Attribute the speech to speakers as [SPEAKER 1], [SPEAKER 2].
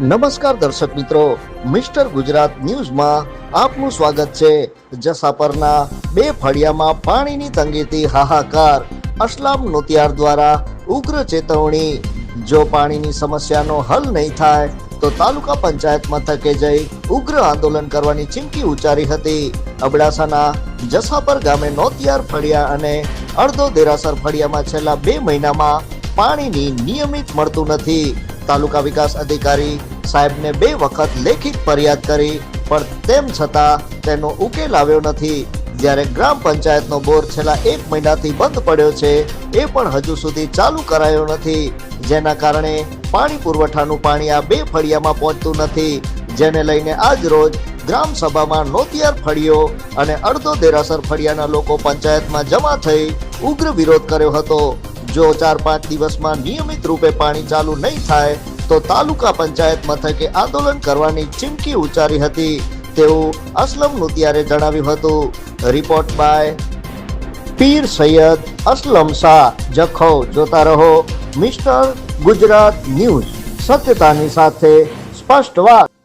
[SPEAKER 1] નમસ્કાર દર્શક મિત્રો, મિસ્ટર ગુજરાત ન્યૂઝમાં આપનું સ્વાગત છે. જસાપરના બે ફળિયામાં પાણીની તંગીથી હાહાકાર. અસલામ નોતિયાર દ્વારા ઉગ્ર ચેતવણી. જો પાણીની સમસ્યાનો હલ નહીં થાય, તો તાલુકા પંચાયત મથકે જઈ ઉગ્ર આંદોલન કરવાની ચીમકી ઉચ્ચારી હતી. અબડાસાના જસાપર ગામે નોતિયાર ફળિયા અને અડધો દેરાસર ફળિયામાં છેલ્લા બે મહિનામાં પાણીની નિયમિત મળતું નથી. તાલુકા વિકાસ અધિકારી સાહેબને બે વખત લેખિત ફરિયાદ કરી, પણ તેમ છતાં તેનો ઉકેલ આવ્યો નથી. જ્યારે ગ્રામ પંચાયતનો બોર છેલ્લા એક મહિનાથી બંધ પડ્યો છે, એ પણ હજુ સુધી ચાલુ કરાયો નથી. જેના કારણે પાણી પુરવઠાનું પાણી આ બે ફળિયામાં પહોંચતું નથી, જેને લઈને આજ રોજ ગ્રામ સભામાં નોતિયાર ફળિયો અને અડધો દેરાસર ફળિયાના લોકો પંચાયતમાં જમા થઈ ઉગ્ર વિરોધ કર્યો હતો. જો ચાર પાંચ દિવસમાં નિયમિત રૂપે પાણી ચાલુ નહીં થાય, તો તાલુકા પંચાયત મથકે આંદોલન કરવાની ચીમકી ઉચ્ચારી હતી. તેવું અસલમ નુતિયારે જણાવ્યું હતું. Report by Pir Syed Aslam Shah. Jakhau, જોતા રહો. Mister Gujarat news. સત્યતાની સાથે સ્પષ્ટ વાત.